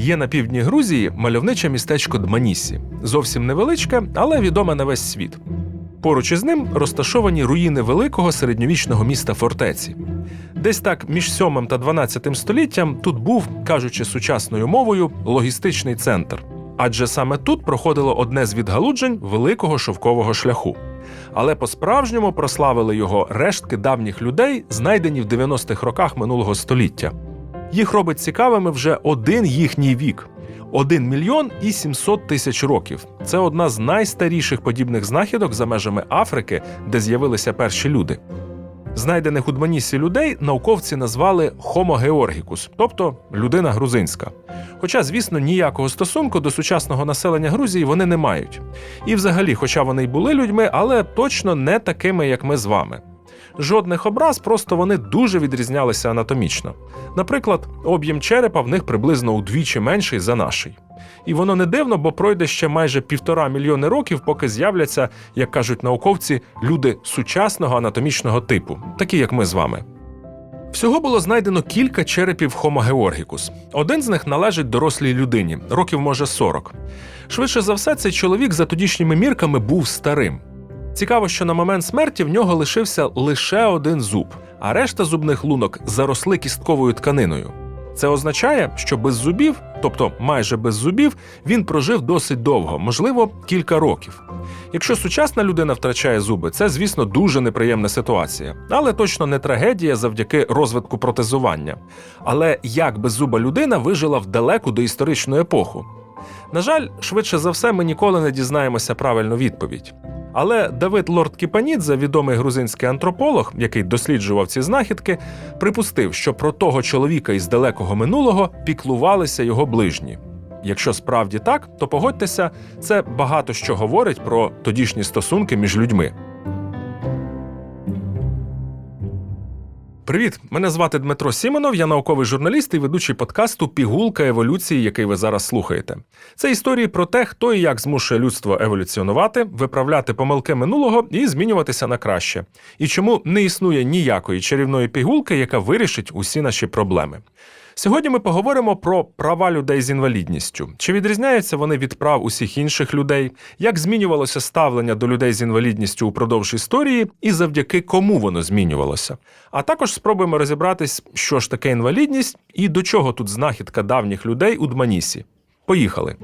Є на півдні Грузії мальовниче містечко Дманісі, зовсім невеличке, але відоме на весь світ. Поруч із ним розташовані руїни великого середньовічного міста фортеці. Десь так між 7 та 12 століттям тут був, кажучи сучасною мовою, логістичний центр. Адже саме тут проходило одне з відгалуджень великого шовкового шляху. Але по-справжньому прославили його рештки давніх людей, знайдені в 90-х роках минулого століття. Їх робить цікавими вже один їхній вік 1 мільйон і 700 тисяч років. Це одна з найстаріших подібних знахідок за межами Африки, де з'явилися перші люди. Знайдених у Дманісі людей науковці назвали Homo georgicus, тобто людина грузинська. Хоча, звісно, ніякого стосунку до сучасного населення Грузії вони не мають. І взагалі, хоча вони й були людьми, але точно не такими, як ми з вами. Жодних образ, просто вони дуже відрізнялися анатомічно. Наприклад, об'єм черепа в них приблизно удвічі менший за наший. І воно не дивно, бо пройде ще майже півтора мільйони років, поки з'являться, як кажуть науковці, люди сучасного анатомічного типу, такі як ми з вами. Всього було знайдено кілька черепів Homo georgicus. Один з них належить дорослій людині, років може 40. Швидше за все, цей чоловік за тодішніми мірками був старим. Цікаво, що на момент смерті в нього лишився лише один зуб, а решта зубних лунок заросли кістковою тканиною. Це означає, що без зубів, тобто майже без зубів, він прожив досить довго, можливо, кілька років. Якщо сучасна людина втрачає зуби, це, звісно, дуже неприємна ситуація, але точно не трагедія завдяки розвитку протезування. Але як беззуба людина вижила в далеку доісторичну епоху? На жаль, швидше за все, ми ніколи не дізнаємося правильну відповідь. Але Давид Лорд Кіпанідзе, відомий грузинський антрополог, який досліджував ці знахідки, припустив, що про того чоловіка із далекого минулого піклувалися його ближні. Якщо справді так, то погодьтеся, це багато що говорить про тодішні стосунки між людьми. Привіт! Мене звати Дмитро Сімонов. я науковий журналіст і ведучий подкасту Пігулка еволюції, який ви зараз слухаєте. Це історії про те, хто і як змушує людство еволюціонувати, виправляти помилки минулого і змінюватися на краще. І чому не існує ніякої чарівної пігулки, яка вирішить усі наші проблеми. Сьогодні ми поговоримо про права людей з інвалідністю. Чи відрізняються вони від прав усіх інших людей, як змінювалося ставлення до людей з інвалідністю упродовж історії і завдяки кому воно змінювалося. А також спробуємо розібратись, що ж таке інвалідність і до чого тут знахідка давніх людей у Дманісі. Поїхали.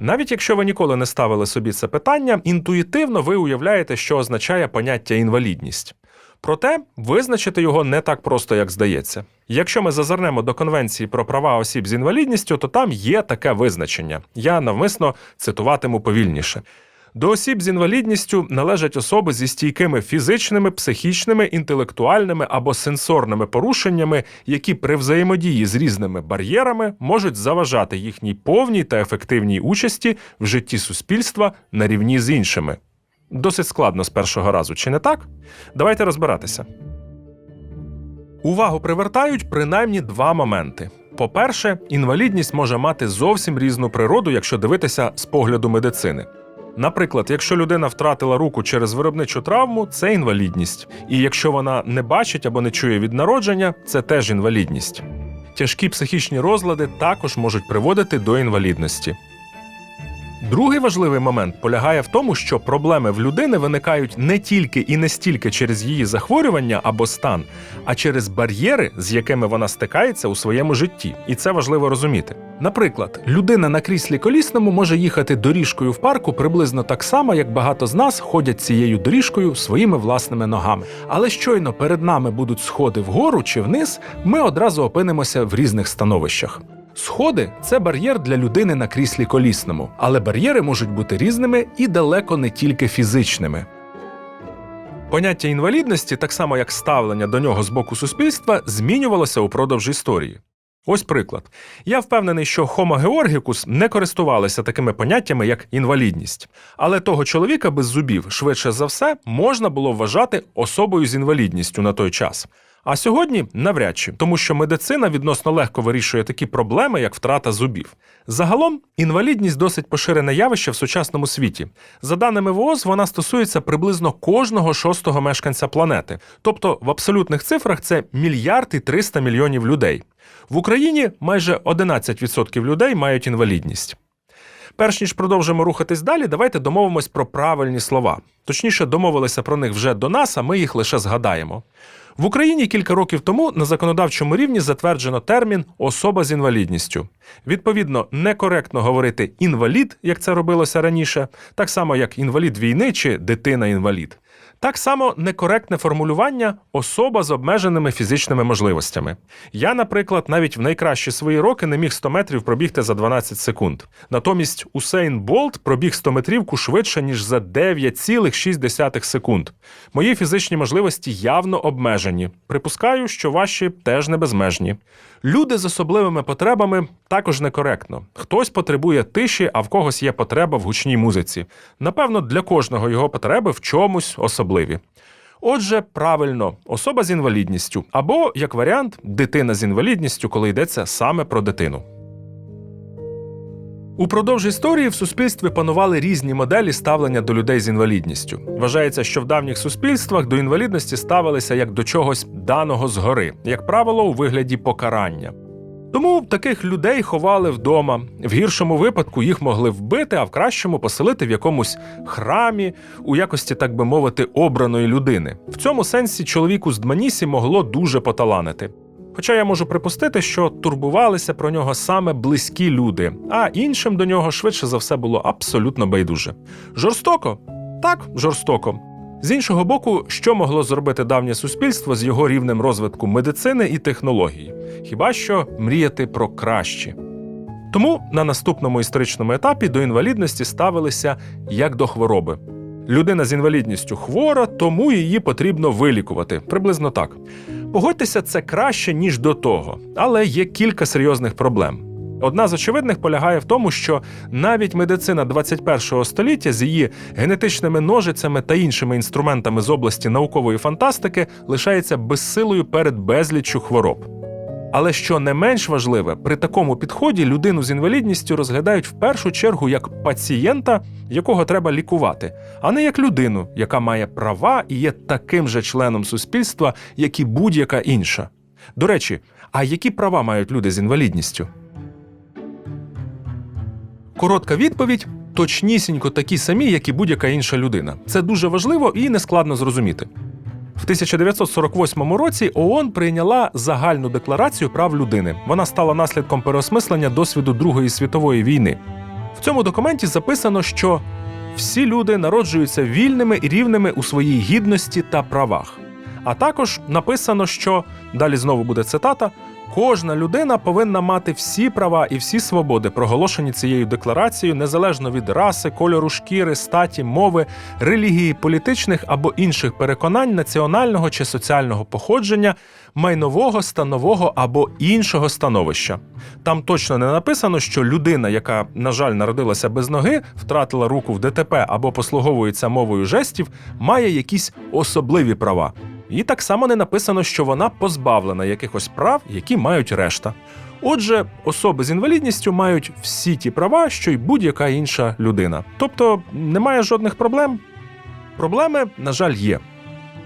Навіть якщо ви ніколи не ставили собі це питання, інтуїтивно ви уявляєте, що означає поняття інвалідність. Проте визначити його не так просто, як здається. Якщо ми зазирнемо до Конвенції про права осіб з інвалідністю, то там є таке визначення. Я навмисно цитуватиму повільніше. До осіб з інвалідністю належать особи зі стійкими фізичними, психічними, інтелектуальними або сенсорними порушеннями, які при взаємодії з різними бар'єрами можуть заважати їхній повній та ефективній участі в житті суспільства на рівні з іншими. Досить складно з першого разу, чи не так? Давайте розбиратися. Увагу привертають принаймні два моменти. По-перше, інвалідність може мати зовсім різну природу, якщо дивитися з погляду медицини. Наприклад, якщо людина втратила руку через виробничу травму, це інвалідність. І якщо вона не бачить або не чує від народження, це теж інвалідність. Тяжкі психічні розлади також можуть приводити до інвалідності. Другий важливий момент полягає в тому, що проблеми в людини виникають не тільки і не стільки через її захворювання або стан, а через бар'єри, з якими вона стикається у своєму житті, і це важливо розуміти. Наприклад, людина на кріслі колісному може їхати доріжкою в парку приблизно так само, як багато з нас ходять цією доріжкою своїми власними ногами. Але щойно перед нами будуть сходи вгору чи вниз, ми одразу опинимося в різних становищах. Сходи це бар'єр для людини на кріслі колісному, але бар'єри можуть бути різними і далеко не тільки фізичними. Поняття інвалідності, так само як ставлення до нього з боку суспільства, змінювалося упродовж історії. Ось приклад. Я впевнений, що Homo georgicus не користувалися такими поняттями, як інвалідність. Але того чоловіка без зубів, швидше за все, можна було вважати особою з інвалідністю на той час. А сьогодні навряд чи, тому що медицина відносно легко вирішує такі проблеми, як втрата зубів. Загалом, інвалідність досить поширене явище в сучасному світі. За даними ВООЗ, вона стосується приблизно кожного шостого мешканця планети. Тобто в абсолютних цифрах це мільярд і 300 мільйонів людей. В Україні майже 11% людей мають інвалідність. Перш ніж продовжимо рухатись далі, давайте домовимось про правильні слова. Точніше, домовилися про них вже до нас, а ми їх лише згадаємо. В Україні кілька років тому на законодавчому рівні затверджено термін особа з інвалідністю. Відповідно, некоректно говорити інвалід, як це робилося раніше, так само як інвалід війни чи дитина-інвалід. Так само некоректне формулювання особа з обмеженими фізичними можливостями. Я, наприклад, навіть в найкращі свої роки не міг 100 метрів пробігти за 12 секунд. Натомість Усейн Болт пробіг 100 метрівку швидше, ніж за 9,6 секунд. Мої фізичні можливості явно обмежені. Припускаю, що ваші теж не безмежні. Люди з особливими потребами також некоректно. Хтось потребує тиші, а в когось є потреба в гучній музиці. Напевно, для кожного його потреби в чомусь особливі. Отже, правильно, особа з інвалідністю, або, як варіант, дитина з інвалідністю, коли йдеться саме про дитину. Упродовж історії в суспільстві панували різні моделі ставлення до людей з інвалідністю. Вважається, що в давніх суспільствах до інвалідності ставилися як до чогось даного згори, як правило, у вигляді покарання. Тому таких людей ховали вдома. В гіршому випадку їх могли вбити, а в кращому поселити в якомусь храмі у якості, так би мовити, обраної людини. В цьому сенсі чоловіку з Дманісі могло дуже поталанити. Хоча я можу припустити, що турбувалися про нього саме близькі люди, а іншим до нього швидше за все було абсолютно байдуже. Жорстоко? Так, жорстоко. З іншого боку, що могло зробити давнє суспільство з його рівнем розвитку медицини і технології? Хіба що мріяти про краще? Тому на наступному історичному етапі до інвалідності ставилися як до хвороби. Людина з інвалідністю хвора, тому її потрібно вилікувати. Приблизно так. Погодьтеся, це краще, ніж до того, але є кілька серйозних проблем. Одна з очевидних полягає в тому, що навіть медицина 21 століття з її генетичними ножицями та іншими інструментами з області наукової фантастики лишається безсилою перед безліччю хвороб. Але що не менш важливе, при такому підході людину з інвалідністю розглядають в першу чергу як пацієнта, якого треба лікувати, а не як людину, яка має права і є таким же членом суспільства, як і будь-яка інша. До речі, а які права мають люди з інвалідністю? Коротка відповідь точнісінько такі самі, як і будь-яка інша людина. Це дуже важливо і нескладно зрозуміти. В 1948 році ООН прийняла загальну декларацію прав людини. Вона стала наслідком переосмислення досвіду Другої світової війни. В цьому документі записано, що всі люди народжуються вільними і рівними у своїй гідності та правах. А також написано, що далі знову буде цитата: кожна людина повинна мати всі права і всі свободи, проголошені цією декларацією, незалежно від раси, кольору шкіри, статі, мови, релігії, політичних або інших переконань, національного чи соціального походження, майнового, станового або іншого становища. Там точно не написано, що людина, яка, на жаль, народилася без ноги, втратила руку в ДТП або послуговується мовою жестів, має якісь особливі права. І так само не написано, що вона позбавлена якихось прав, які мають решта. Отже, особи з інвалідністю мають всі ті права, що й будь-яка інша людина. Тобто немає жодних проблем. Проблеми, на жаль, є.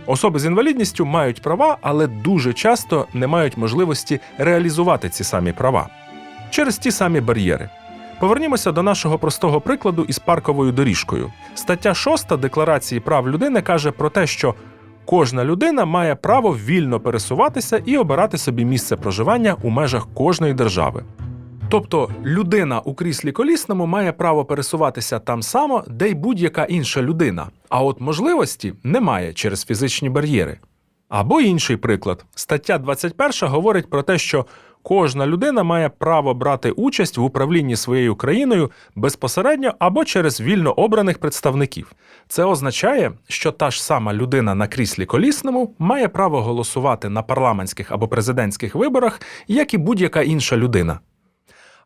Особи з інвалідністю мають права, але дуже часто не мають можливості реалізувати ці самі права через ті самі бар'єри. Повернімося до нашого простого прикладу із парковою доріжкою. Стаття 6 Декларації прав людини каже про те, що кожна людина має право вільно пересуватися і обирати собі місце проживання у межах кожної держави. Тобто людина у кріслі колісному має право пересуватися там само, де й будь-яка інша людина, а от можливості немає через фізичні бар'єри. Або інший приклад. Стаття 21 говорить про те, що кожна людина має право брати участь в управлінні своєю країною безпосередньо або через вільно обраних представників. Це означає, що та ж сама людина на кріслі колісному має право голосувати на парламентських або президентських виборах, як і будь-яка інша людина.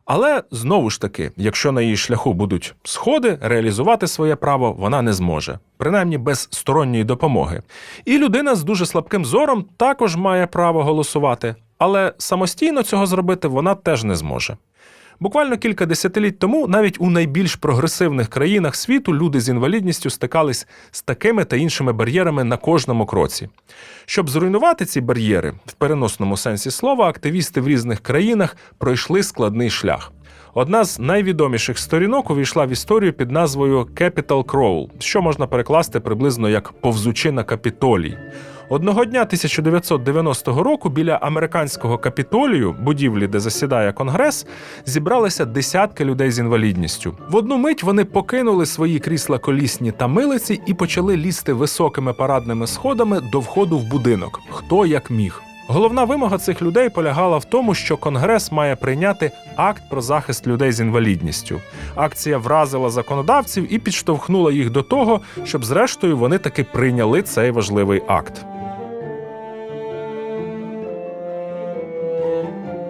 Але знову ж таки, якщо на її шляху будуть сходи, реалізувати своє право вона не зможе, принаймні без сторонньої допомоги. І людина з дуже слабким зором також має право голосувати, але самостійно цього зробити вона теж не зможе. Буквально кілька десятиліть тому навіть у найбільш прогресивних країнах світу люди з інвалідністю стикались з такими та іншими бар'єрами на кожному кроці. Щоб зруйнувати ці бар'єри, в переносному сенсі слова, активісти в різних країнах пройшли складний шлях. Одна з найвідоміших сторінок увійшла в історію під назвою Capital Crawl, що можна перекласти приблизно як повзучи на капітолій. Одного дня 1990 року біля американського капітолію, будівлі, де засідає конгрес, зібралися десятки людей з інвалідністю. В одну мить вони покинули свої крісла колісні та милиці і почали лізти високими парадними сходами до входу в будинок, хто як міг. Головна вимога цих людей полягала в тому, що Конгрес має прийняти акт про захист людей з інвалідністю. Акція вразила законодавців і підштовхнула їх до того, щоб зрештою вони таки прийняли цей важливий акт.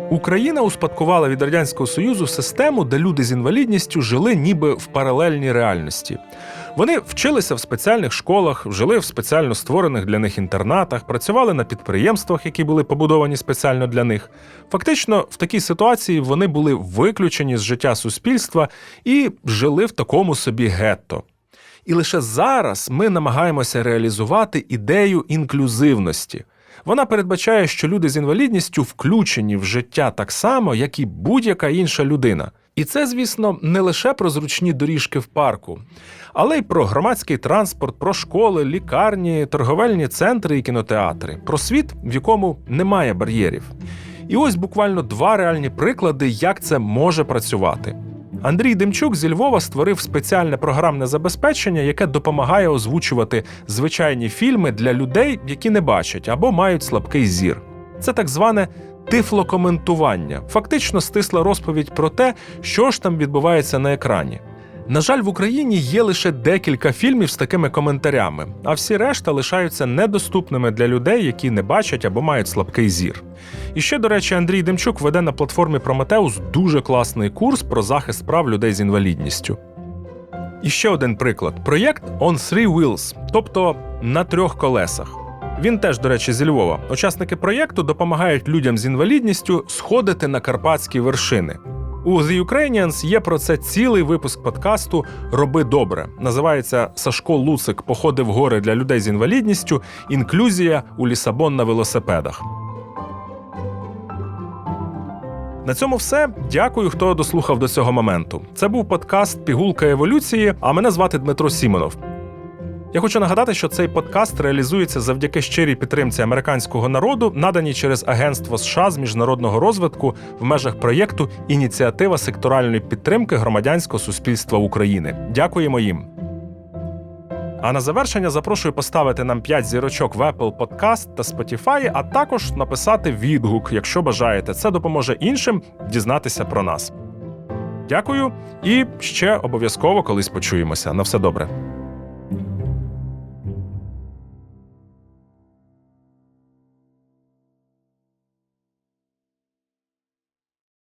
Україна успадкувала від радянського союзу систему, де люди з інвалідністю жили ніби в паралельній реальності. Вони вчилися в спеціальних школах, жили в спеціально створених для них інтернатах, працювали на підприємствах, які були побудовані спеціально для них. Фактично, в такій ситуації вони були виключені з життя суспільства і жили в такому собі гетто. І лише зараз ми намагаємося реалізувати ідею інклюзивності. Вона передбачає, що люди з інвалідністю включені в життя так само, як і будь-яка інша людина. І це, звісно, не лише про зручні доріжки в парку, але й про громадський транспорт, про школи, лікарні, торговельні центри і кінотеатри, про світ, в якому немає бар'єрів. І ось буквально два реальні приклади, як це може працювати. Андрій Демчук зі Львова створив спеціальне програмне забезпечення, яке допомагає озвучувати звичайні фільми для людей, які не бачать або мають слабкий зір. Це так зване тифлокоментування, фактично стисла розповідь про те, що ж там відбувається на екрані. На жаль, в Україні є лише декілька фільмів з такими коментарями, а всі решта лишаються недоступними для людей, які не бачать або мають слабкий зір. І ще, до речі, Андрій Демчук веде на платформі Прометеус дуже класний курс про захист прав людей з інвалідністю. І ще один приклад: проєкт On Three Wheels, тобто на трьох колесах. Він теж, до речі, зі Львова. Учасники проєкту допомагають людям з інвалідністю сходити на карпатські вершини. У The Ukrainians є про це цілий випуск подкасту Роби добре. Називається Сашко Луцик Походи в гори для людей з інвалідністю. Інклюзія у Лісабон на велосипедах. На цьому все. Дякую, хто дослухав до цього моменту. Це був подкаст Пігулка еволюції. А мене звати Дмитро Сімонов. Я хочу нагадати, що цей подкаст реалізується завдяки щирій підтримці американського народу, наданій через Агентство США з міжнародного розвитку в межах проєкту Ініціатива секторальної підтримки громадянського суспільства України. Дякуємо їм. А на завершення запрошую поставити нам 5 зірочок в Apple Podcast та Spotify, а також написати відгук, якщо бажаєте. Це допоможе іншим дізнатися про нас. Дякую і ще обов'язково колись почуємося. На все добре.